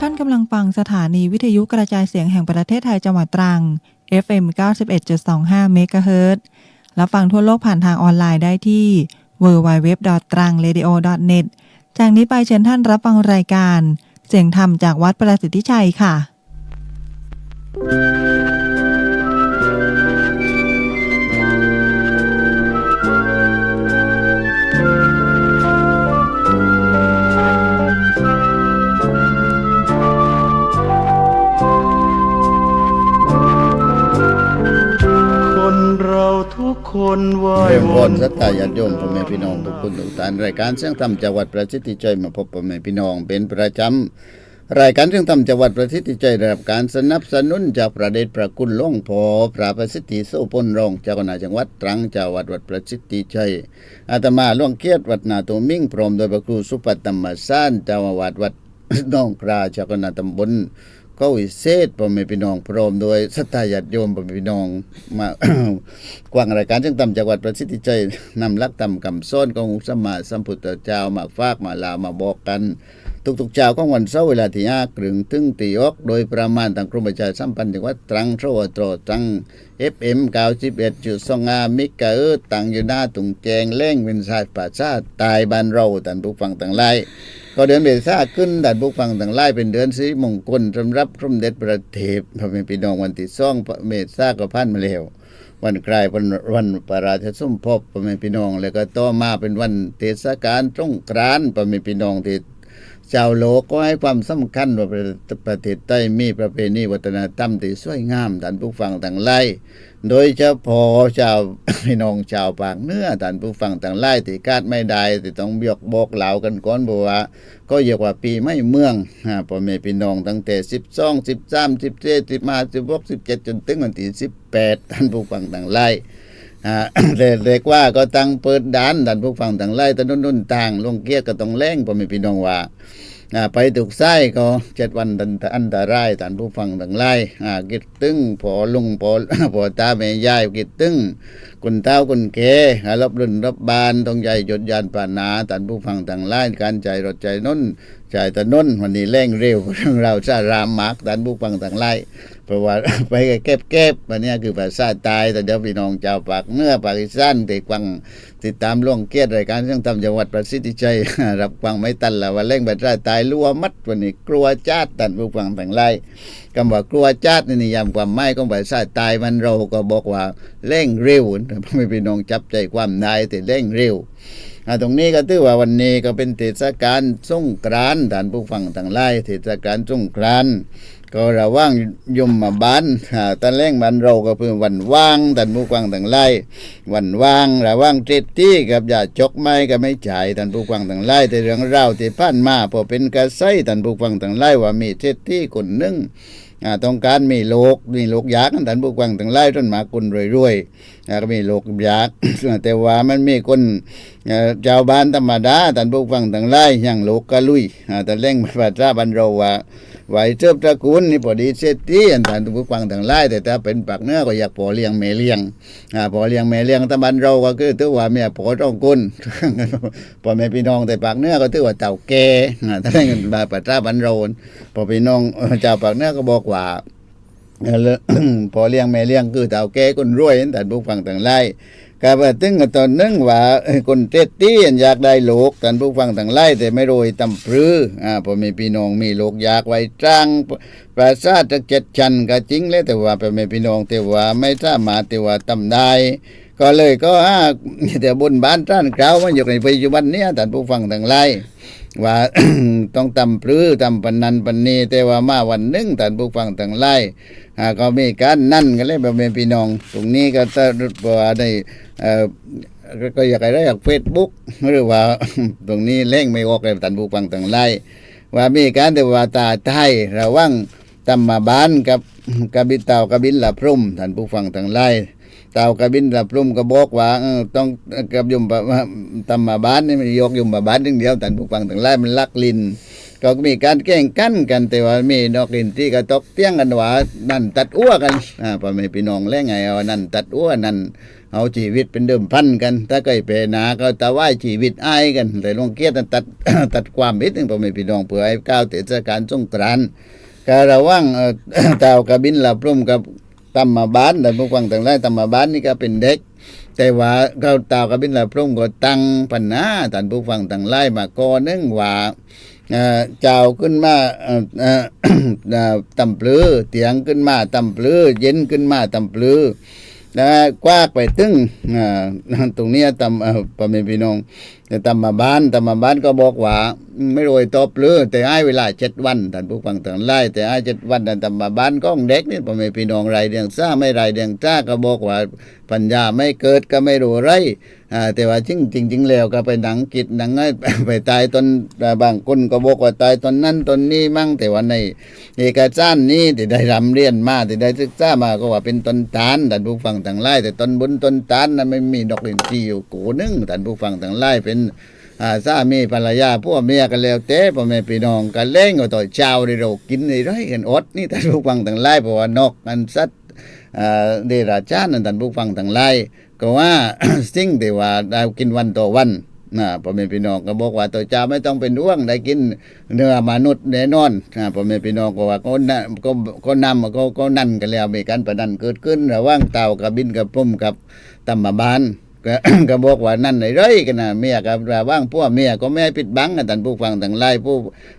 ท่านกำลังฟังสถานีวิทยุกระจายเสียงแห่งประเทศไทยจังหวัดตรัง FM 91.25 เมกะเฮิรตซ์และฟังทั่วโลกผ่านทางออนไลน์ได้ที่ www.trangradio.net จากนี้ไปเชิญท่านรับฟังรายการ เสียงธรรมจากวัดประสิทธิชัยค่ะ คนไหวเรื่องวพอนรสัตตาญาติโยมพ่อแม่พี่น้องทุกคนทุกท่านรายการเสียงธรรมจังหวัดประสิทธิชัยมาพบพ่อแม่พี่น้องเป็นประจำรายการเสียงธรรมจังหวัดประสิทธิชัยได้รับการสนับสนุนจากพระเดชพระคุณหลวงพ่อพระประสิทธิโสพลรองเจ้าคณะจังหวัดตรังเจ้าวัดวัดประสิทธิชัยอาตมาหลวงเกียรติวัดนาโตมิ่งพร้อมโดยพระครูสุปัตตมสานเจ้าอาวาสวัดน้องพระเจ้าคณะตำบล ก็วิเศษพ่อแม่พี่น้องพร้อมโดยสัตยาติโยมพ่อแม่พี่น้องมากวางรายการจังตำจังหวัดประสิทธิชัยนำลักตำคำซ้อนขององค์สมมาสัมพุทธเจ้ามาฝากมาลามาบอกกัน ทุกๆเจ้าของวันเสาร์เวลาที่ห้ากรึงถึงตีออกโดยประมาณทางกรมประชาสัมพันธ์จังหวัดตรังโทรตรตรัง FM 91จุดสองอามิกะเออตั้งอยู่หน้าตุงแจงเล่งเป็นชาติป่าชาติตายบ้านเราท่านผู้ฟังต่างหลายก็เดือนเมษาขึ้นดันบุกฟังต่างไล่เป็นเดือนสีมงคลสำหรับสมเด็จพระเทพพระเมพี่น้องวันที่สองเมษาก็พันมาแล้ววันคลายวันวันปราชสมภพพระเมพี่น้อง แล้วก็ต่อมาเป็นวันเทศกาลสงกรานต์พระเมพี่น้องที่ ชาวโลกก็ให้ความสำคัญว่าประเทศไทยมีประเพณีวัฒนธรรมที่สวยงามท่านผู้ฟังต่างไล่โดยเฉพาะชาวพี่น้องชาวปากเนื้อท่านผู้ฟังต่างไล่ที่คาดไม่ได้ที่ต้องยกบอกเหล่ากันก่อนบอกว่า ก็เรียกว่าปีไม่เมืองอ่าพ่อแม่พี่น้องตั้งแต่12 13 14 15 16 17จนถึงวันที่18ท่านผู้ฟังต่างไล่ เรียกว่าก็ตั้งเปิดด่านท่านผู้ฟังต่างไล่ถนนนุ่นต่างลงเกียร์ก็ต้องแรงพอม่พี่น้องว่าไปถูกไส้ก็เจ็ดวันอันอันตรายท่านผู้ฟังทั้งหลายอ่ากิดตึงพอลุงพอพอตาแม่ยายกิดตึงคนเต้าคนแก่อ่ารับรุ่นรับบานต้องใจหยดยานปานาท่านผู้ฟังทั้งหลายการใจรถใจน้นใจถนนวันนี้แรงเร็วเรื่องเราสารามมากท่านผู้ฟังทั้งหลาย เพราะว่าไปเก็บเก็บวันนี้คือภาษาตายแต่เดี๋ยวพี่น้องชาวปากเนื้อปากอีสานติดฟังติดตามล่วงเกียรติรายการเรื่องตำจังหวัดประสิทธิชัยรับฟังไม่ตันละว่าเล่งบัตรตายลัวมัดวันนี้กลัวจาดตันผู้ฟังแต่งไรคำว่ากลัวจาดในนิยามความหมายของภาษาตายมันเราก็บอกว่าเร่งเร็วไม่พี่น้องจับใจความนายแต่เร่งเร็วตรงนี้ก็ถือว่าวันนี้ก็เป็นเทศกาลสงกรานต์ท่านผู้ฟังต่างไล่เทศกาลสงกรานต์ ก็ระว่างยมมาบ้านตอนแรกบ้านเราก็เพื่อวันว่างท่านผู้วังต่างไล่วันว่างระว่างเจ็ดที่กับอย่าจกไม้ก็ไม่จ่ายท่านผู้วังต่างไล่แต่เรื่องราวที่ผ่านมาพอเป็นกระไสท่านผู้วังต่างไล่ว่ามีเจ็ดที่คนหนึ่งอ่าต้องการมีโลกมีโลกยากท่านผู้วังต่างไล่ต้นหมากุนรวยๆ ก็มีโลกยากแต่ว่ามันมีคนชาวบ้านธรรมดาท่านผู้ฟังต่างไล่อย่างโลกกะลุยแต่เร่งภาษาบ้านเราว่าไหวเทิบตระกูลนี่พอดีเสตีอันท่านผู้ฟังต่างไล่แต่ถ้าเป็นปากเนื้อก็อยากพอเลี้ยงแม่เลี้ยงอ่าพอเลี้ยงแม่เลี้ยงตะบันเราก็คือถือว่าแม่พอต้องกุนพอแม่พี่น้องแต่ปากเนื้อก็ถือว่าเต่าแก่อ่าถ้าได้เงินบาปัตราบันเราพอพี่น้องเอ่อเจ้าปากเนื้อก็บอกว่า พอเลี้ยงแม่เลี้ยงคือเต่าแก่คนรวยนั่นท่านผู้ฟังต่างไล่กาบตึงตอนนึงว่าคนเตตี้อยากได้โลกท่านผู้ฟังต่างไล่แต่ไม่รวยตำปรืออ่าพอมีพี่น้องมีโลกอยากไว้จ้างปราสาทจะเจ็ดชั้นก็จริงเลยแต่ว่าพอมีพี่น้องแต่ว่าไม่สามารถแต่ว่าทำได้ ก็เลยก็อ่าแต่บนบ้านท่านกล่าวมาอยู่ในปัจจุบันเนี้ยท่านผู้ฟังต่างไล่ว่าต้องตำปรือตำปันนันปันนีแต่ว่ามาวันหนึ่งท่านผู้ฟังต่างไล่อ่าก็มีการนั่นกันเลยแบบเป็นพี่น้อง ตรงนี้ก็จะว่าได้เอ่อก็อยากอะไรอยากเฟซบุ๊กหรือว่าตรงนี้เล่งไม่ออกเลยท่านผู้ฟังต่างไล่ว่ามีการแต่ว่าตาไทยระว่างตำมาบ้านกับกบิเต่ากบินละพรุ่มท่านผู้ฟังต่างไล่ เต่ากระบินรับรุ่มก็บอกว่าต้องกับยมบะตำมาบ้านนี่มันยกยมมาบ้านถึงเดียวแต่ผู้ฟังทั้งหลายมันลักลินก็มีการแข่งกันกันแต่ว่ามีดอกลินที่ก็ตกเตี้ยงกันว่านั่นตัดอ้วกันอ่าพ่อแม่พี่น้องแล้วไงเอานั่นตัดอ้วนั่นเอาชีวิตเป็นเดิมพันกันถ้าเกิดเพนาก็ตะไหวชีวิตอายกัน แต่ลงเกียรติตัดตัดความมิตรพ่อแม่พี่น้องเพื่อให้ก้าวเทศกาลสงกรานต์ก็รระวังเอ่อต่ากระบินหลับร่มกับ ตำมาบ้านแต่ผู้ฟังต่างหลายตำมาบ้านนี่ก็เป็นเด็ก แต่ว่าเขาต่ากระบินลับร่มก็ตั้งปัญหาท่านผู้ฟังต่างหลายมาก่อนนึงว่าเจ้าขึ้นมาตำปลือเตียงขึ้นมาตำปลือเย็นขึ้นมาตำปลือนะกว้าไปตึ้งตรงนี้ตำเอ่อพ่อแม่พี่น้อง แต่ตำมาบ้านตำมาบ้านก็บอกว่า ไม่รวยตบลือแต่ให้เวลาเจ็ดวันท่านผู้ฟังต่างไล่แต่ให้เจ็ดวันแต่ตำมาบ้านก็เด็กนี่พ่อแม่พี่น้องไรเดียงซ่าไม่ไรเดียงจ้าก็บอกว่า ปัญญาไม่เกิดก็ไม่รู้ไรอ่าแต่ว่าจริงจริงจริงแล้วก็ไปหนังกิจหนังให้ไปตายตนบางคนก็บอกว่าตายตนนั้นตนนี้มั่งแต่ว่าในเอกสารนี้ที่ได้รำเรียนมาที่ได้ศึกษามาก็ว่าเป็นตนตาลท่านผู้ฟังต่างไล่แต่ตนบุญตนตาลนั้นไม่มีดอกลินจีอยู่กูนึงท่านผู้ฟังต่างไล่เป็นอ่าสามีภรรยาพวกเมียกันแล้วเต้พ่อแม่พี่น้องกันเล่งก็ต่อยเช้าในเรากินในไรกันอดนี่ท่านผู้ฟังต่างไล่เพราะว่านกมันสัตว์เดรัจฉานนั่นท่านผู้ฟังทั้งหลายก็ว่าสิ่งที่ว่าได้กินวันต่อวันนะพ่อแม่พี่น้องก็บอกว่าตัวเจ้าไม่ต้องเป็นห่วงได้กินเนื้อมนุษย์แน่นอนนะพ่อแม่พี่น้องก็ว่าก็นก็ก็นำก็ก็นั่นกันแล้วมีการประดันเกิดขึ้นระหว่างเต่ากับบินกับพุ่มกับตำมาบาน ก็ก็บอกว่านั่นไหนไรกันนะเมียกับระว่างพวกเมียก็ไม่ให้ปิดบังกันท่านผู้ฟังทั้งหลายผู้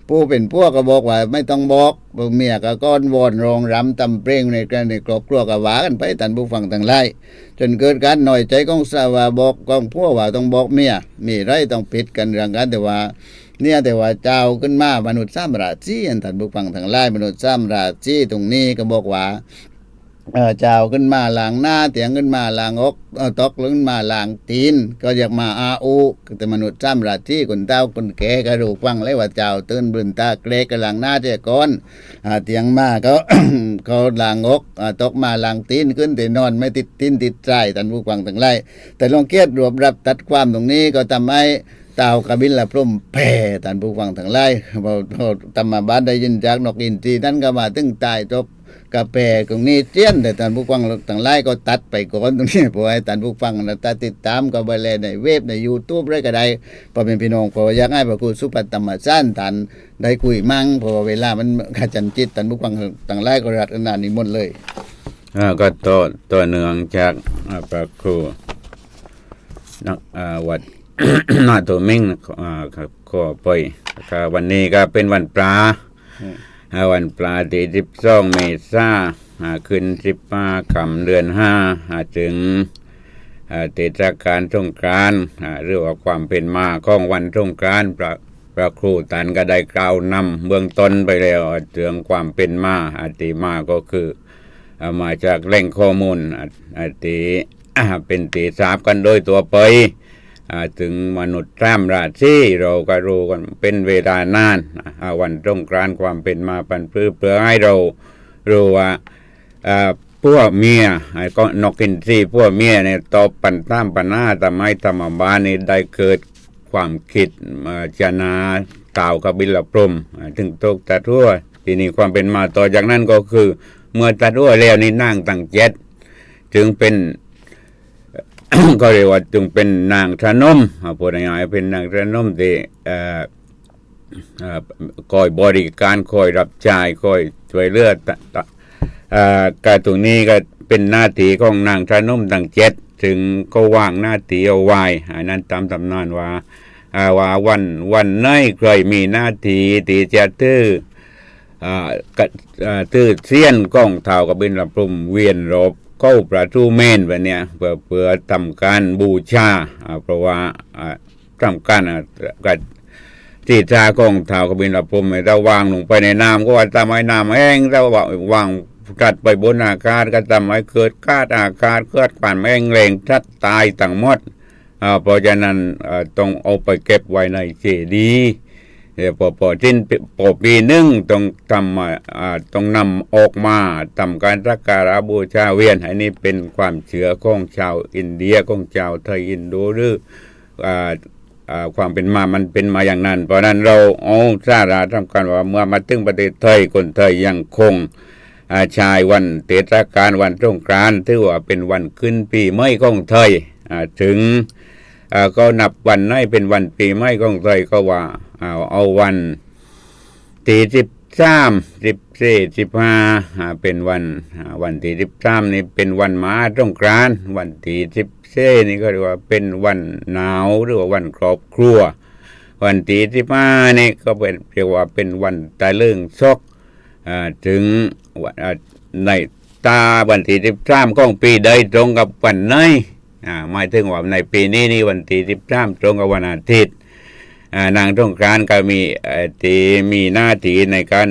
ผู้เป็นพวกก็บอกว่าไม่ต้องบอกเมียก็ก้อนวอนรองรำตำเปร่งในการในครอบครัวก็ว่ากันไปท่านผู้ฟังทั้งหลายจนเกิดการหน่อยใจของสาวาบอกกองพวกว่าต้องบอกเมียมีไรต้องปิดกันเรื่องกันแต่ว่าเนี่ยแต่ว่าเจ้าขึ้นมามนุษย์สามราชีอันท่านผู้ฟังทั้งหลายมนุษย์สามราชีตรงนี้ก็บอกว่า เออเจ้าขึ้นมาหล้างหน้าเตียงขึ้นมาหล้างอกตอกขึ้นมาหล้างตีน ก็อยากมาอาอูแต่มนุษย์สามราชีคนเต้าคนแก่ก็รู้ฟังเลยว่าเจ้าตื่นบืนตาเกรกกล้างหน้าเจ้าก้อนเตียงมาเขาเขาหล้างอกอ่าตกมาหล้างตีนขึ้นแต่นอนไม่ติดตีนติดใจท่านผู้ฟังทั้งหลายแต่ลองเกียรรวบรับตัดความตรงนี้ก็ทำให้เต่ากระบินละพร่มแผ่ท่านผู้ฟังทั้งหลายพอพอตำมาบ้านได้ยินจากนกอินทรีนั่นก็มาตึงตายตบ กระแปตรงนี้เจี้ยนแต่ท่านผู้ฟังทั้งหลายก็ตัดไปก่อนตรงนี้เพราะให้ท่านผู้ฟังนะตาติดตามก็ไปเลยในเว็บในยูทูบไรก็ได้พอเป็นพี่น้องพออยากให้พระครูสุปัตตมสานท่านได้คุยมั่งพราะว่าเวลามันขจันจิตตันบุกฟังต่างไล่ก็รัดนานิมนต์เลยอ่าก็ตัวตัวเนืองจากพระครูนักอ่าวัดนาตัวเม่งอ่าครับก็ไปวันนี้ก็เป็นวันปลา วันปลาที่สิบสองเมษาขึ้นสิบห้าคำเดือนห้าถึงอ่าเทศกาลสงกรานต์อ่าเรื่องว่าความเป็นมาของวันสงกรานต์พระพระครูตันก็ได้กล่าวนำเบื้องต้นไปแล้วเรื่องความเป็นมาอาติมาก็คือมาจากแหล่งข้อมูลอะอะตีอ่าเป็นตีทราบกันโดยตัวไป ถึงมนุษย์ร่ามราชีเราก็รู้กันเป็นเวลานานอวันตรงกรานความเป็นมาปันพื้เพื่อให้เรารู้ว่าพวกเมียไอ้ก็นกกินซีพวกเมียเนี่ยตอบปันตามปัญหน้าทำให้ธรรมบาลนี่ได้เกิดความคิดมาจนาเต่าวกับบิลพรมถึงตกแต่ทั่วทีนี้ความเป็นมาต่อจากนั้นก็คือ เมื่อตัดอ้วแล้วนี่นั่งตั้งเจ็ดจึงเป็น ก็เรียกว่าจึงเป็นนางชนมพูดง่ายๆเป็นนางชนมที่เอ่อคอยบริการคอยรับใช้คอยช่วยเหลือตะตะเอ่อการตรงนี้ก็เป็นหน้าที่ของนางชนมตั้งเจ็ดถึงก็ว่างหน้าที่เอาไว้อันนั้นตามตำนานว่าว่าวันวันไหนใครมีหน้าที่ที่จะตื้ออ่ากะอ่าตื้อเสี้ยนก้องเท่ากับเป็นลำพรุมเวียนรบ เข้าประตูเมนแบบเนี้ยเพื่อเพื่อทำการบูชาเพราะว่าทำการกัที่ชากล้องเท่ากบเป็นลำพรมให้เราวางลงไปในน้ำก็ว่าทำให้น้ำแห้งเราวางกัดไปบนอากาศก็ทำให้เกิดกาดอากาศเกิดความแห้งแรงทัดตายต่างหมดเพราะฉะนั้นต้องเอาไปเก็บไว้ในเจดีย์ เดี๋ยวพอพอสิ้นปีพอปีหนึ่งต้องทำอ่าต้องนำออกมาทำการสักการะบูชาเวียนอันนี้เป็นความเชื่อของชาวอินเดียของชาวไทยอินโดหรืออ่าอ่าความเป็นมามันเป็นมาอย่างนั้น เพราะนั้นเราเอาสาระทำกันว่าเมื่อมาถึงประเทศไทยคนไทยยังคงอาชายวันเทศกาลวันสงกรานต์ถือว่าเป็นวันขึ้นปีใหม่ของไทยอ่าถึงอ่าก็นับวันให้เป็นวันปีใหม่ของไทยก็ว่า เอาเอาวันที่สิบสามสิบสี่สิบห้าเป็นวันวันที่สิบสามนี่เป็นวันมหาสงกรานวันที่สิบสี่นี่ก็เรียกว่าเป็นวันหนาวหรือว่าวันครอบครัว วันที่สิบห้านี่ก็เป็นเรียกว่าเป็นวันตะเลิงซอกอ่าถึงวันอ่าในตาวันที่สิบสามของปีใดตรงกับวันไหนอ่าหมายถึงว่าในปีนี้นี่วันที่สิบสามตรงกับวันอาทิตย์ นางต้องกรานก็มีถี่มีหน้าที่ในการ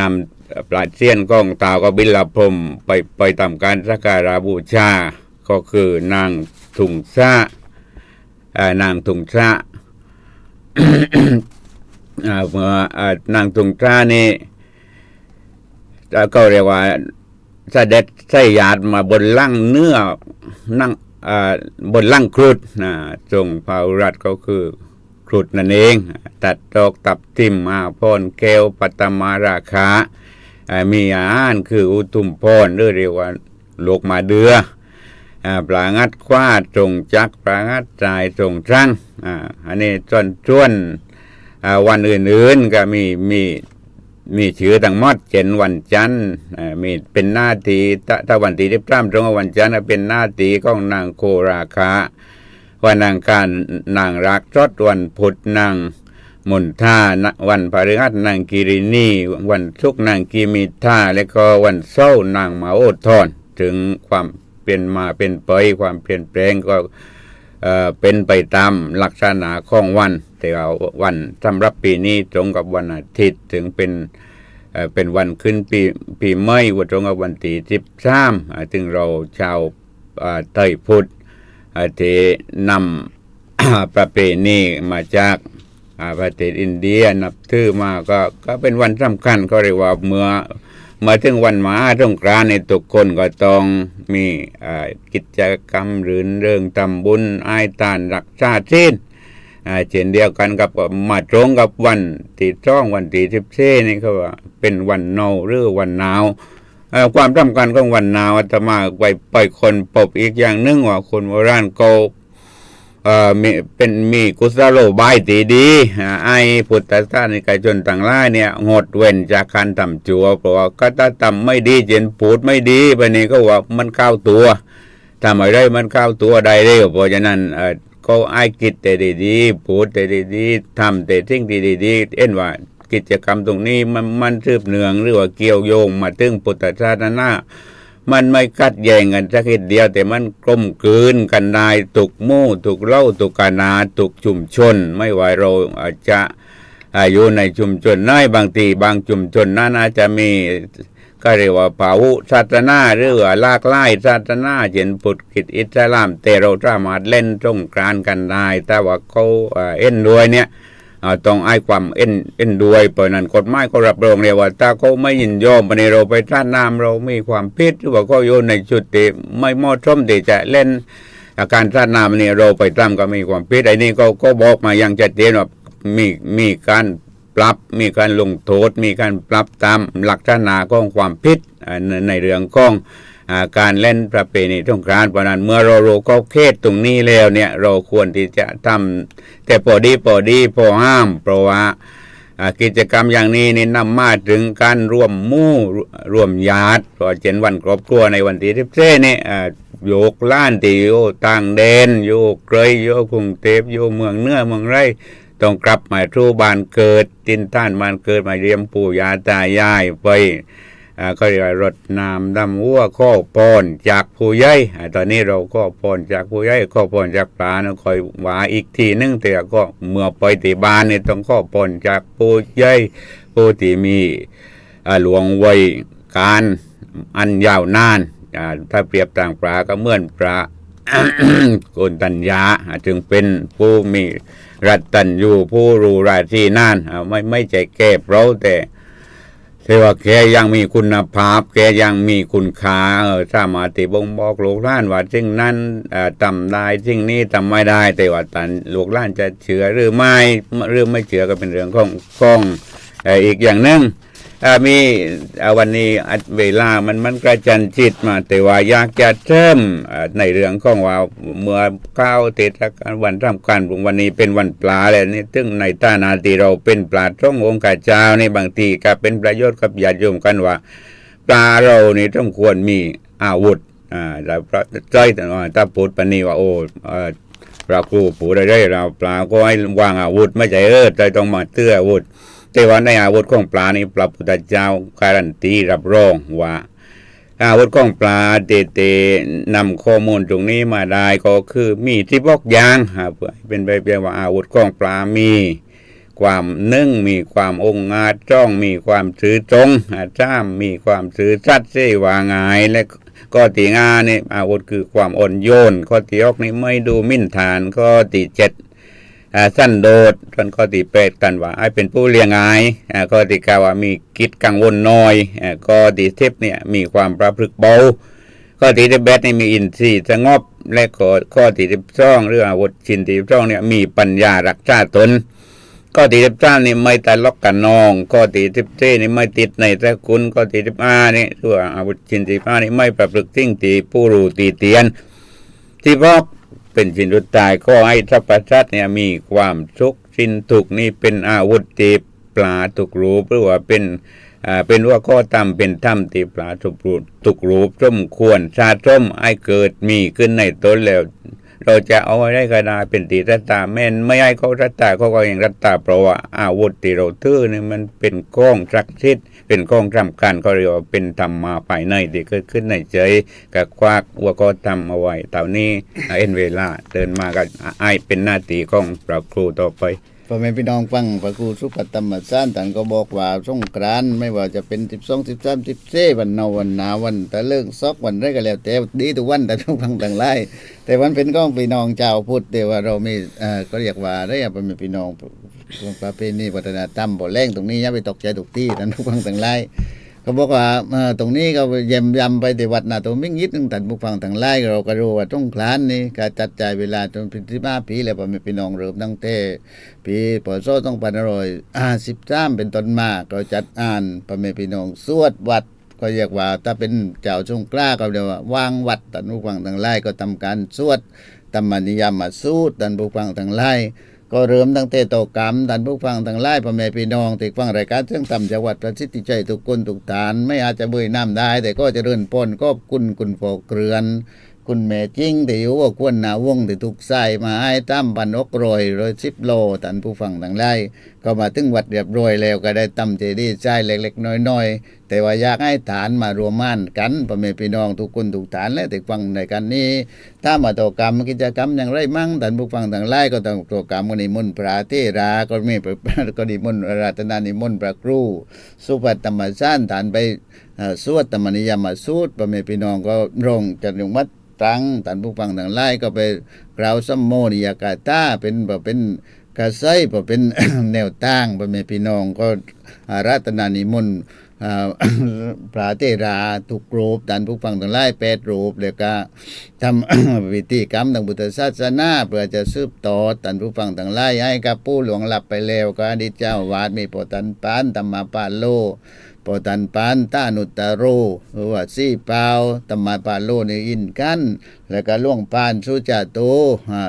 นำปลาเสียนกองตาวก็บิลลาพรมไปไปทำการสักการะบูชา ก็คือนางถุงซาอานางถุงซาอาเมื่อานางถุงซานี่แล้วก็เรียกว่าเสด็จใส่ยาดมาบนล่างเนื้อนั่งบนล่างครุฑนะทรงพารัตก็คือ ครุฑนั่นเอง ตัดดอกตับทิมมาพรแก้วปัตมาราคามีอาหารคืออุทุมพรหรือเรียกว่าโลกมาเดือปลางัดคว้าทรงจักรปลางัดจายทรงช่างอ,อันนี้จนจวนวันอื่นๆก็มีมีมีชื่อทั้งหมดเจ็นวันจันทร์มีเป็นหน้าทีถ้าวันที่ที่พร่ำตรงวันจันทร์เป็นหน้าทีของนางโคราคา วันนางการนางรักจดวันพุธนางมุนท่าวันพฤหัสนางกิรินีวันศุกนางกีมิท่าและก็วันเสาร์นางมาโอทอนถึงความเป็นมาเป็นไปความเปลี่ยนแปลงก็เอ่อเป็นไปตามลักษณะของวัน แต่วันสำหรับปีนี้ตรงกับวันอาทิตย์ถึงเป็นเอ่อเป็นวันขึ้นปีปีใหม่ว่าตรงกับวันที่สิบสามถึงเราชาวไต้พุทธ ที่นำประเพณีมาจากอาประเทศอินเดียนับถือมาก็ก็เป็นวันสำคัญก็เรียกว่าเมื่อมาถึงวันมหาสงกรานในทุกคนก็ต้องมีกิจกรรมหรือเรื่องทำบุญอายทานรักษาศีลอ่าเช่นเดียวกันกับมาตรงกับวันที่ช่องวันที่สิบเ่นี่เขาว่าเป็นวันเนาหรือวันหนาว ความสำคัญของวันนาวอาตมาไปไปคนพบอีกอย่างหนึงว่าคนโบราณเขาเอ่อมีเป็นมีกุศโลบายตีดีอ่าไอ้พุทธศาสนิกชนต่างหลาเนี่ยงดเว้นจากการทำจัวเพราะว่าก็ถ้าทำไม่ดีเจนพูดไม่ดีไปนี่ก็ว่ามันเข้าตัวทำอะไรมันเข้าตัวได้เร็วเพราะฉะนั้นเอ่อก็ไอ้คิดแต่ดีๆพูดแต่ดีๆทำแต่สิ่งที่ดีๆเอ็นว่า กิจกรรมตรงนี้มันมันสืบเนืองหรือว่าเกี่ยวโยงมาถึงพุทธศาสนามันไม่คัดแย่งกันสักทีเดียว แต่มันกลมกลืนกันได้ตุกมู่ตุกเล่าตุกกานาตุกชุมชน ไม่ว่าเราอาจจะอายู่ในชุมชนน้อยบางทีบางชุมชนนั้นอาจจะมีก็เรียกว่าภาวุศาสนาหรือว่าลากหลายศาสนาเช่นพุทธกิจอิสลามแต่เราสามารถเล่นสงกรานกันได้แต่ว่าเขาเอ็นด้วยเนี่ย ต้องไอ้ความเอ็นเอ็นด้วยเพราะนั้นกฎหมายก็รับรองเลยว่าถ้าเขาไม่ยินยอมไปในเราไปท่านน้ำเรามีความผิดหรือว่าเขาโยนในจุดที่ไม่เหมาะสมที่จะเล่นอาการท่านน้ำนี่เราไปทำก็มีความผิดไอ้นี่ก็ก็บอกมาอย่างชัดเจนว่ามีมีการปรับมีการลงโทษมีการปรับตามหลักฐานของความผิดในเรื่องของ การเล่นประเพณีสงกรานต์เพราะนั้นเมื่อเรารู้ก็เขตตรงนี้แล้วเนี่ยเราควรที่จะทำแต่พอดีพอดีพอห้ามเพราะว่ากิจกรรมอย่างนี้นี่นำมาถึงการร่วมมู่ร่วมญาติพราะเช่นวันครอบครัวในวันที่สิบเซ่นี่โยกล้านที่อยู่ต่างแดนอยู่ไกลอยู่กรุงเทพอยู่เมืองเนื้อเมืองไรต้องกลับมาทูบ้านเกิดตินท่านบ้านเกิดมาเยี่ยมปู่ยาตายายไป ก็เรียกว่ารดน้ำดำวัวข้อปอนจากผู้ใหญ่อ่าตอนนี้เราก็ปอนจากผู้ใหญ่ข้อปอนจากปลานะคอยหวาอีกทีนึงแต่ก็เมื่อไปที่บ้านเนี่ยต้องข้อปอนจากผู้ใหญ่ผู้ที่มีอ่าหลวงไว้การอันยาวนานอ่าถ้าเปรียบต่างปลาก็เหมือนปลาโกนตัญญาอ่าจึงเป็นผู้มีรัตตันอยู่ผู้รู้ราที่นั่นอ่าไม่ไม่ใจแก้เราแต่ แต่ว่าแกยังมีคุณภาพ แกยังมีคุณค่าเออสามารถที่บ่งบอกลูกหล้านว่าสิ่งนั้นอ่าทำได้สิ่งนี้ทำไม่ได้ แต่ว่าตันลูกหล้านจะเชื่อหรือไม่หรือไม่เชื่อก็เป็นเรื่องของกองอีกอย่างหนึ่ง อ่ามีวันนี้เวลามันมันกระจันจิตมา แต่ว่าอยากจะเริ่มในเรื่องของว่าเมื่อก้าวเทศกาลวันรำคัญวันนี้เป็นวันปลาแล้วนี่ซึ่งในตานาทีเราเป็นปลาท่ององค์กาเจ้านี่บางทีก็เป็นประโยชน์กับญาติโยมกันว่า ปลาเรานี่ต้องควรมีอาวุธอ่าแล้วพระจ้อยแต่ว่าถ้าพูดปนีว่าโอ้เราครูผูดได้เราปลาก็ให้วางอาวุธไม่ใช่เออใจต้องมาเตื้ออาวุธ แต่ว่าในอาวุธของปลานี่พระพุทธเจ้าการันตีรับรองว่าอาวุธของปลาเตเตนำข้อมูลตรงนี้มาได้ก็คือมีที่บอกอยางครับเป็นไปเพียงว่าอาวุธของปลามี ความนึ่งมีความองค์อาจ้องมีความถือตรงอาจ้ามมีความถือสัตย์เสวางายและก็ตีงานี่อาวุธคือความอ่อนโยนข้อตีออกนี่ไม่ดูมิ่นฐานข้อตีเจ็ด สั้นโดดท่านข้อที่แปดกันว่าไอ้เป็นผู้เลี้ยงอายอ่าข้อที่เก้าว่ามีกิจกังวลน้อยอ่าข้อที่สิบเนี่ยมีความประพฤติเบาข้อที่สิบแปดนี่มีอินทรีย์สงบและข้อข้อที่สิบสองหรืออาวุธชินที่สิบสองเนี่ยมีปัญญารักษาตนข้อที่สิบสามนี่ไม่ตะลอกกันนองข้อที่สิบสี่นี่ไม่ติดในตะกุลข้อที่สิบห้านี่ตัวอาวุธชินที่สิบห้านี่ไม่ประพฤติสิ่งที่ผู้รู้ตีเตียนที่บอก เป็นสินสุดท้ายก็ให้ทัพประชัดเนี่ยมีความสุขสินถูกนี่เป็นอาวุธตีปลาถูกรูปหรือว่าเป็นอ่าเป็นว่าข้อตำเป็นถ้ำตีปลาทุกรูปถูกรูปสมควรชาติส้มให้เกิดมีขึ้นในตนแล้ว เราจะเอาไว้ได้ขนาดเป็นตีรัตตาแม่นไม่ให้เขารัตตาเขาก็ยังรัตตาเพราะว่าอาวุธที่เราถือเนี่ยมันเป็นกล้องศักดิ์สิทธิ์เป็นกล้องจำคัญก็เรียกว่าเป็นธรรมมาภายในที่เกิดขึ้นในใจกับควักวัวก็ทำเอาไว้เต่านี้เอ็นเวลาเดินมาก็ไอายเป็นหน้าตีของพระครูต่อไป พ่อแม่พี่น้องฟังพระครูสุปัตตมสานท่านก็บอกว่าสงกรานไม่ว่าจะเป็นสิบสองสิบสามสิบเซวันนาวันนาวันตะเลิกซอกวันไรก็แล้วแต่ดีทุกวันแต่ทุกฟังต่างไล่แต่วันเป็นของพี่น้องเจ้าวพุทธแต่ว่าเรามีเอ่อก็เรียกว่าได้พ่อแม่พี่น้องประเพณีวัฒนธรรมบ่แรงตรงนี้อย่าไปตกใจตกที่ท่านผู้ฟังต่างไล่ เขาบอกว่าตรงนี้ก็เยี่ยมยำไปที่วัดนาตัวมิ่งยิดนึงแตันผู้ฟังต่างไล่เราก็รู้ว่าต้องคลานนี่การจัดจ่ายเวลาจนเป็นที่บ้าปีแล้วพอมีพี่น้องเริ่มตั้งแต่ปีปศต้องพันอร้อยห้าสิบสามเป็นต้นมาก็จัดอ่านพอมีพี่น้องสวดวัดก็เรียกว่าถ้าเป็นเจ้าชงกล้าก็เรียกว่าวางวัดตันผู้ฟังต่างไล่ก็ทำการสวดธรรมนิยามมาสูตรตันผู้ฟังต่างไล่ ก็เริ่มตั้งแต่ตกรรมท่านผู้ฟังทั้งหลายพ่อแม่พี่น้องที่ฟังรายการเรื่องต่ำจังหวัดประสิทธิใจทุกคนทุกฐาน ไม่อาจจะเบยน้ำได้ แต่ก็จะเริ่นปนก็คุณคุณโฟเกลือน คุณแม่จิ้งที่อยู่ว่าควรหนาวงที่ถูกใส่มาให้ตั้มพันอกรอยรอยสิบโลท่านผู้ฟังทั้งหลายก็มาถึงวัดเรียบร้อยแล้วก็ได้ตั้มเจดีย์ใจเล็กๆ น้อยๆ แต่ว่าอยากให้ฐานมารวมมั่นกันพ่อแม่พี่น้องทุกคนทุกฐานและที่ฟังในกันนี้ ถ้ามาตัวกรรมกิจกรรมอย่างไรมั่งท่านผู้ฟังต่างไล่ก็ต้องตัวกรรมก็นิมนต์พระเทราก็มีก็นิมนต์ราตนานิมนต์พระครู สุปัตตมสานฐานไปสวดธรรมนิยามมาสูตรพ่อแม่พี่น้องก็รงจัดยงวัด ตรังท่านผู้ฟังต่างไล่ก็ไปกล่าวสัมโมนิยากาตาเป็นบบเป็นกระไซบบเป็นแนวตั้งพ่แม่พี่น้องก็อาราตนานิมนต์อ่าพระเทราทุกรูปท่านผู้ฟังทั้งหลายแปดรูปแล้วก็ทำพิธีกรรมทางพุทธศาสนาเพื่อจะสืบต่อท่านผู้ฟังทั้งหลายให้กับผู้หลวงหลับไปแล้วก็อดีตเจ้าวาดมีโปตันปานธรรมปาโล ปตันปานต้านุตตโรหรือว่าซี่เปาธรรมปาโลในอินกัน แล้วก็ล่วงปานสุจาโต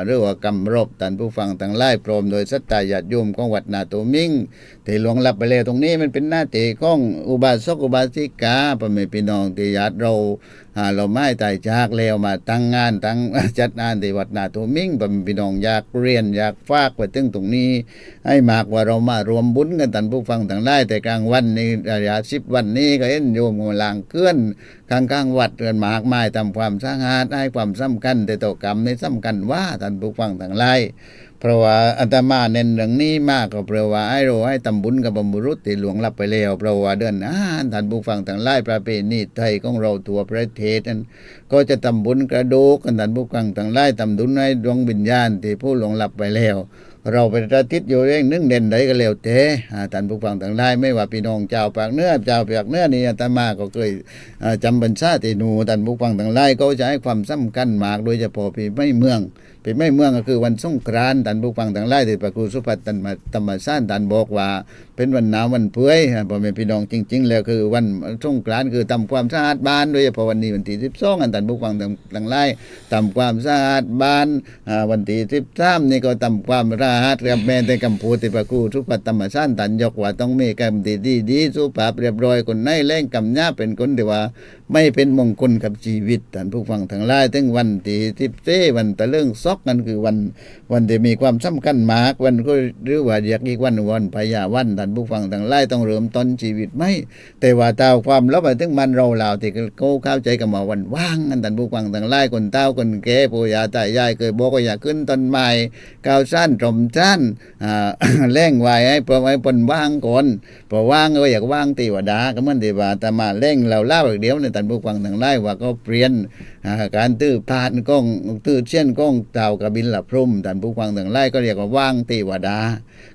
หรือว่ากำรบตันผู้ฟังทั้งหลายพร้อมโดยสัตยาญาติโยมของวัดนาโตมิงที่หลวงรับไปแล้วตรงนี้มันเป็นหน้าที่ของอุบาสกอุบาสิกาพ่อแม่พี่น้องที่ญาติเราอ่าเราไม่ตายจากแล้วมาตั้งงานตั้งจัดงานที่วัดนาตัวมิ่งพ่อแม่พี่น้องอยากเรียนอยากฝากไปถึงตรงนี้ ให้มากว่าเรามารวมบุญกันท่านผู้ฟังทั้งหลายแต่กลางวันนี้ระยะสิบวันนี้ก็เห็นโยมกำลังเคลื่อนกลางกลางๆวัดเกินมากมายทำความสร้างหาดให้ความสำคัญแต่ตกรรมในสำคัญว่าท่านผู้ฟังทั้งหลาย เพราะว่าอาตมาเน้นเรื่องนี้มากก็เพราะว่าให้เราให้ทำบุญกับบรรพบุรุษที่หลวงรับไปแล้วเพราะว่าเดือนอ่านท่านผู้ฟังต่างหลายประเพณีไทยของเราทั่วประเทศนั้นก็จะทำบุญกระดูกกันท่านผู้ฟังต่างหลายทำบุญให้ดวงวิญญาณที่ผู้หลวงรับไปแล้ว เราเป็นประทิศอยู่เรื่องนึ่งเด่นใดก็แล้วแต่อ่าท่านผู้ฟังต่างหลายไม่ว่าพี่น้องเจ้าปากเนื้อเจ้าปากเนื้อนี่อาตมาก็เคยจำบัญชาติหนูท่านผู้ฟังต่างหลายก็จะให้ความสำคัญมากโดยเฉพาะพี่ไม่เมืองพี่ไม่เมืองก็คือวันสงกรานต์ท่านผู้ฟังต่างหลายที่พระครูสุภัทรท่านมาธรรมชาติท่านบอกว่า เป็นวันหนาววันเปื่อยพ่อแม่พี่น้องจริง ๆ แล้วคือวันสงกรานต์คือทำความสะอาดบ้านโดยเฉพาะวันนี้วันที่12อันท่านผู้ฟังต่างหลายทำความสะอาดบ้านวันที่13นี่ก็ทำความสะอาดกับแม่แต่กำพูที่พระครูสุภัทรธรรมชาติท่านยกว่าต้องมีกรรมดีดีดีๆสุภาพเรียบร้อยคนในแรงกำหน้าเป็นคนที่ว่า ไม่เป็นมงคลกับชีวิตท่านผู้ฟังทั้งหลายถึงวันที่ทิพเต้วันตะเรื่องซอกนั่นคือวัน วันที่มีความสำคัญมากวันก็หรือว่าเรียกอีกวันวันพญาวันท่านผู้ฟังทั้งหลายต้องเริ่มต้นชีวิตไหมแต่ว่าเต้าความแลับไปถึงมันเราเหล่าที่เขาเข้าใจกันมาวันว่างอันท่านผู้ฟังทั้งหลายคนเต้าคนแก่ปู่ย่าตายายเคยบอกว่าอยากขึ้นต้นไม้ก้าวสั้นตรมสั้นอ่าแรงไว้ให้เพราะไว้ปนว่างก่อนเพราะว่างก็อยากว่างตีวดาก็เหมันที่ว่าแต่มาเร่งเราเล่าอีกเดียวในยท่านผู้ฟังทั้งหลายว่าก็เปลี่ยนการตื้อพานกล้องตื้อเช่นกล้องเต่ากระบินหลับพรุ่มท่านผู้ฟังทั้งหลายก็เรียกว่าว่างตีวดา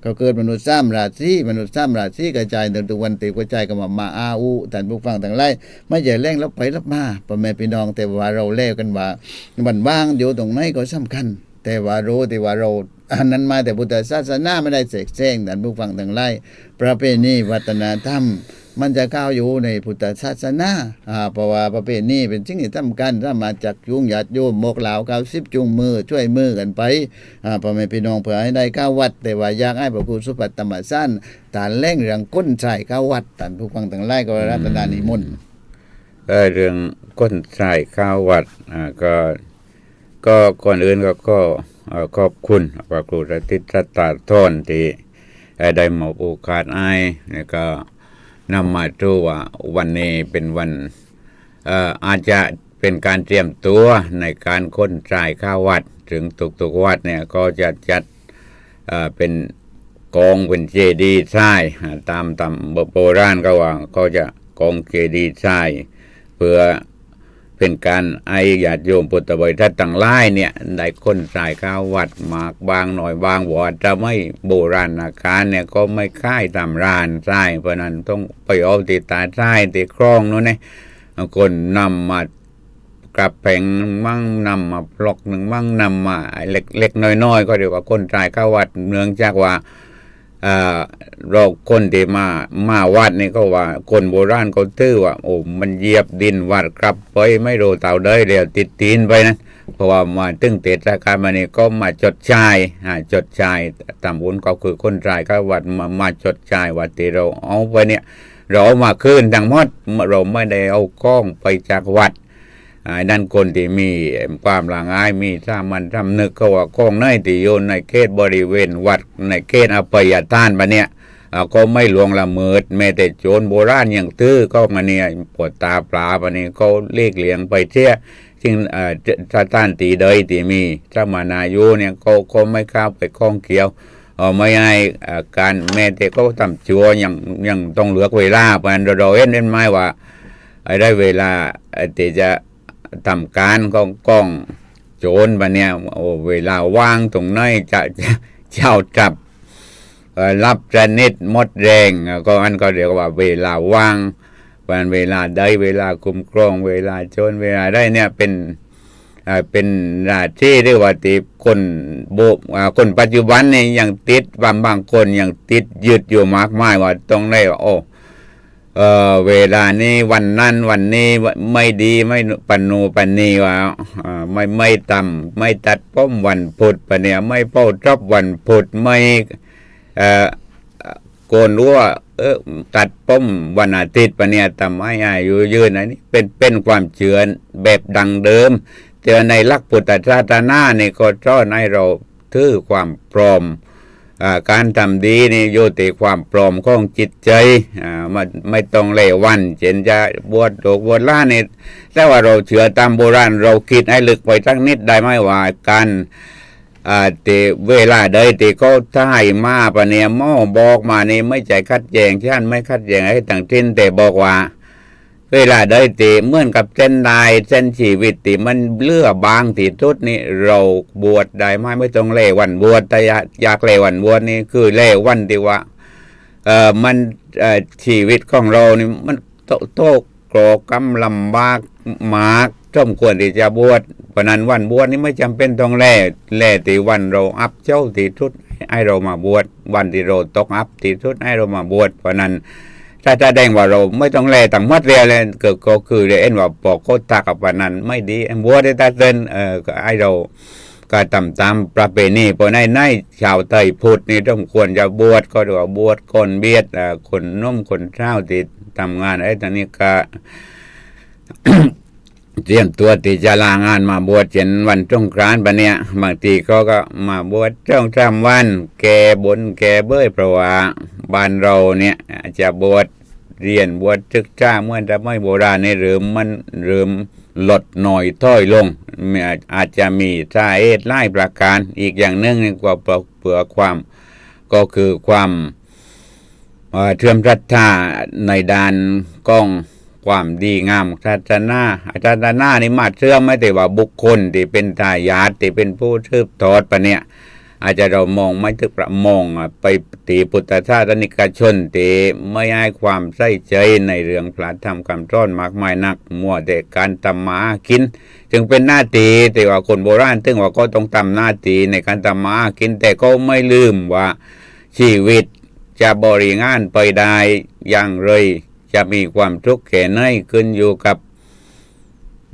ก็เกิดมนุษย์สร้างราศีมนุษย์สร้างราศีกระจายในตัววันตีกระจายกันมามาอาอูท่านผู้ฟังทั้งหลายไม่ใช่แรงรับไปรับมาพ่อแม่พี่น้องแต่ว่าเราเล่กันว่ามันว่างอยู่ตรงไหนก็สำคัญ แต่ว่ารู้แต่ว่าเราอันนั้นมาแต่พุทธศาสนาไม่ได้เสกแซงท่านผู้ฟังทั้งหลายประเพณีวัฒนธรรม มันจะก้าวอยู่ในพุทธศาสนาอ่าเพราะว่าประเพณีเป็นสิ่งที่สำคัญถ้ามาจากยุงหยาดโยมหมกเหลาเก้าสิบจุงมือช่วยมือกันไปอ่าพ่อแม่พี่น้องเพื่อให้ได้ก้าววัด แต่ว่าอยากให้พระครูสุภัตตมสั้นฐานแร่งเรื่องก้นใจก้าววัดท่านผู้ฟังทั้งหลายก็รับประทานิมนต์เออเรื่องก้นทรายข้าววัดอ่าก็ก็ก่อนอื่นก็ก็ขอบคุณพระครูรติตตาทอนที่ได้มอบโอกาสให้แล้วก็ นำมาดูว่าวันนี้เป็นวันอาจจะเป็นการเตรียมตัวในการค้นจ่ายข้าววัด ถึงตุกตุกวัดเนี่ยก็จะจัดเป็นกองเป็นเจดีย์ทรายอ่าตามตามโบราณก็ว่าก็จะกองเจดีย์ทรายเพื่อ เป็นการไอญาติโยมพุทธบริษัทต่างหลายเนี่ยได้คนสายข้าววัดมากบางหน่อยบางวอดจะไม่โบราณอาการเนี่ยก็ไม่ค่ายตามรานใช่เพราะนั้นต้องไปเอาติดตาใช่ติดครองนู้นนี่คนนำมากระแผงมั่งนำมาปลอกหนึ่งมั่งนำมาเล็กเล็กน้อยๆก็เรียกว่าคนสายข้าววัดเนื่องจากว่า เราคนที่มามาวัดนี่ก็ว่า คนโบราณเขาตื้อว่าโอ้มันเหยียบดินวัดกลับไปไม่รู้เต่าได้เดี๋ยวติดตีนไปนะเพราะว่ามาตึงเตะราคารมานี่ก็มาจดชายจดชายตามบุญก็คือคนรายก็วัดมามาจดชายวัดที่เราเอาไปเนี่ย เราเอามาคืนทั้งหมดเราไม่ได้เอากล้องไปจากวัด อ่านั่นคนที่มีความหลางอายมีถ้ามันทำนึกก็ว่าก้องในที่อยู่ในเขตบริเวณวัดในเขตอภัยทานบะเนี่ยก็ไม่ลวงละเมิดแม้แต่โจรโบราณอย่างตื้อก็มาเนี่ยปวดตาปลาบะเนี่ยก็เลีกเลียงไปเที่ยซึ่งอ่าถ้าท่านตีใดที่มีถ้ามานายุเนี่ยก็ก็ไม่เข้าไปข้องเกี่ยวไม่ให้การแม่แต่ก็ทำจัวอยังอยังต้องเหลือเวลาเพราะนั้นเราเห็นได้ไหมว่าไอ้ได้เวลาไอ้ที่จะ ทำการก็กล้องโจรบะเนี่ยโอ้เวลาว่างตรงไหนจะจะเจ้าจับรับจะนิดหมดแรงอะก็อันก็เรียกว่าเวลาว่างวันเวลาได้เวลาคุมครอง เวลาโจรเวลาได้เนี่ยเป็นเป็นราที่เรียกว่าติคนโบอ่าคนปัจจุบันเนี่ยยังติดบางบางคนยังติดยึดอยู่มากมายว่าต้องได้ว่าโอ้ เออเวลานี้วันนั้นวันนี้ไม่ดีไม่ปนูปนีว่าอ่าไม่ไม่ทำไม่ตัดป้อมวันพุธปะเนี่ยไม่เป้าทบวันพุธไม่เออโกนรั้วเออตัดป้อมวันอาทิตย์ปะเนี่ยทำให้อายุยืนอันนี้เป็นเป็นความเชื่อแบบดังเดิมแต่ในหลักพุทธศาสนาเนี่ยก็สอให้เราถือความพร้อม การทำดีนี่อยู่ที่ความพร้อมของจิตใจอ่ามันไม่ต้องเล่วันเช่นจะบวชโดกบวชล่าเนี่ยแต่ว่าเราเชื่อตามโบราณเราคิดให้ลึกไปสักนิดได้ไหมว่าการอ่าตีเวลาใดที่เขาท่ายมาปะเนี่ยหม้อบอกมานี่ไม่ใจขัดแย้งฉันไม่ขัดแย้งให้ต่างทิ้นแต่บอกว่า เวลาได้ตีเหมือนกับเส้นลายเส้นชีวิตตีมันเลือบางที่สุดนี่เราบวชได้ไหมไม่ต้องเล่วันบวชแต่อยากเล่วันบวชนี่คือเล่วันที่ว่าเอ่อมันเอ่อชีวิตของเรานี่มันโตโตกรกำลำบากมากสมควรที่จะบวชเพราะนั้นวันบวชนี่ไม่จำเป็นต้องแล่แล่ตีวันเราอัพเจ้าที่สุดให้เรามาบวชวันที่เราตกอัพที่สุดให้เรามาบวชเพราะนั้น ถ้าแดงว่าเราไม่ต้องแลต่างมัดเรียเลยก็ก็คือเรียนว่าปอกโคตากับวันนั้น ไม่ดีบัวได้ตาเต้นเอ่อก็ให้เราก็ตามตามประเพณีพราะในในชาวไทยพุทธนี่ต้องควรจะบวชก็เรีกว่าบวชคนเบียดคนนุ่มคนเช้าติดทำงานไอ้ตอนนี้ก็ เตรียมตัวที่จะลางานมาบวชเช่นวันสงกรานต์ปะเนี่ยบางทีเขาก็มาบวชจ้องจำวัน แก่บนแก่เบ้ยเพราะว่าบ้านเราเนี่ยจะบวชเรียนบวชศึกษาเมื่อจะไม่โบราณนี่หรือมันหรือลดหน่อยถ้อยลง อาจจะมีสาเหตุหลายประการอีกอย่างหนึ่งนี่ก็เพื่อความ ก็คือความเอ่อเชื่อมศรัทธาในด้านกล้อง ความดีงามศาสนาศาสนานี่มาเชื่อมไม่แต่ว่าบุคคลที่เป็นทายาทที่เป็นผู้ชืบทอดปะเนี่ย อาจจะเรามองไม่ถึงประมองอะไปตีพุทธศาสนิกชนที่ไม่ให้ความใส่ใจในเรื่องพระธรรมคำสอนมากมายนักมัวแต่การทำมากิน จึงเป็นหน้าตีแต่ว่าคนโบราณถึงว่าก็ต้องทำหน้าตีในการทำมาหากินแต่ก็ไม่ลืมว่าชีวิตจะบริงานไปได้อย่างไร จะมีความทุกข์แค่ไหนขึ้นอยู่กับ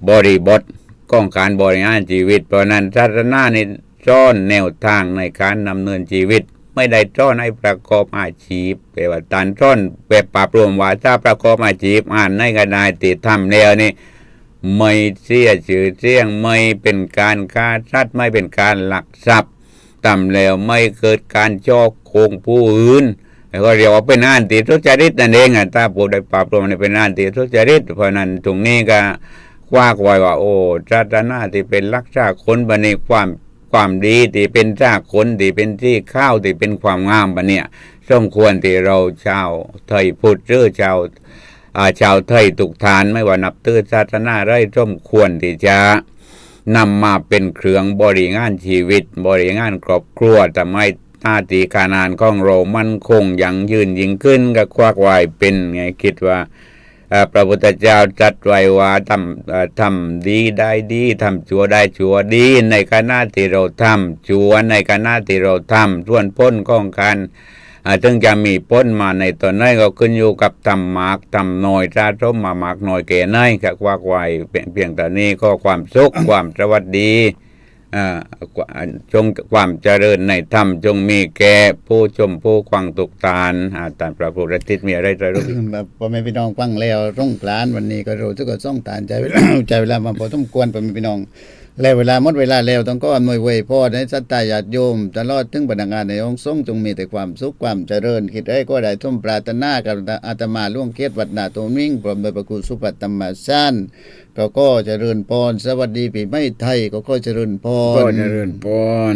บริบทของการบริหารชีวิต เพราะนั้นศาสนานี่ซ่อนแนวทางในการดำเนินชีวิต ไม่ได้ซ่อนให้ประกอบอาชีพแปลว่าตันซ่อนแบบปรับรวมว่าถ้าประกอบอาชีพอ่านในกระดาษติดทำแล้วนี่ไม่เสียชื่อเสียงไม่เป็นการฆ่าสัตว์ไม่เป็นการหลักทรัพย์ต่ำแล้วไม่เกิดการช่อโกงผู้อื่น แล้วก็เรียกว่าเป็นอันติทุจริตนั่นเองอะถ้าผู้ใดปราบปรามนี่เป็นอันติทุจริตเพราะนั้นตรงนี้ก็คว้าไว้ว่า โอ้ศาสนาที่เป็นรักษาคนบันนี้ความความดีที่เป็นรากคนที่เป็นที่ข้าวที่เป็นความงามบันเนี่ยสมควรที่เราชาวไทยพุทธหรือชาวอ่าชาวไทยทุกฐานไม่ว่านับถือศาสนาไรสมควรที่จะนำมาเป็นเครื่องบริงานชีวิต บริงานครอบครัวทำให้ หน้าทีการงานของเรามันคงยังยืนยิ่งขึ้นก็ควักไว้เป็นไงคิดว่าพระพุทธเจ้าจัดไว้ว่าทำทำดีได้ดีทำชั่วได้ชั่วดี ในขณะที่เราทำชั่วในขณะที่เราทำส่วนพ้นของการถึงจะมีพ้นมาในตอนนั้นก็ขึ้นอยู่กับทำมากทำน้อยถ้าสมมามากน้อยแก่ไหนก็ควักไว้เพียงแต่นี้ก็ความสุขความสวัสดี จงความเจริญในธรรมจงมีแก่ผู้ชมผู้ควังตุกตานอาตามพระพุทธทิศมีอะไรจะรู้แบบพ่อแม่พี่น้องฟังแล้วร่องพลานวันนี้ก็รู้ทุกว่าส่องตานใจเวลาใจเวลามาพอสมควรพ่อแม่พี่น้อง แล้วเวลาหมดเวลาแล้วต้องก็อำนวยเวยพ่อในสัตตาญาติโยมตลอดถึงพนักงานในองค์ทรงจงมีแต่ความสุขความเจริญ คิดได้ก็ได้ทุ่มปรารถนากับอาตมาล่วงเกตวัดนาตัวมิ่งพร้อมโดยประคุณสุปัตตมมาชานก็ก็เจริญพรสวัสดีปีไม่ไทยก็ก็เจริญพรก็เจริญพร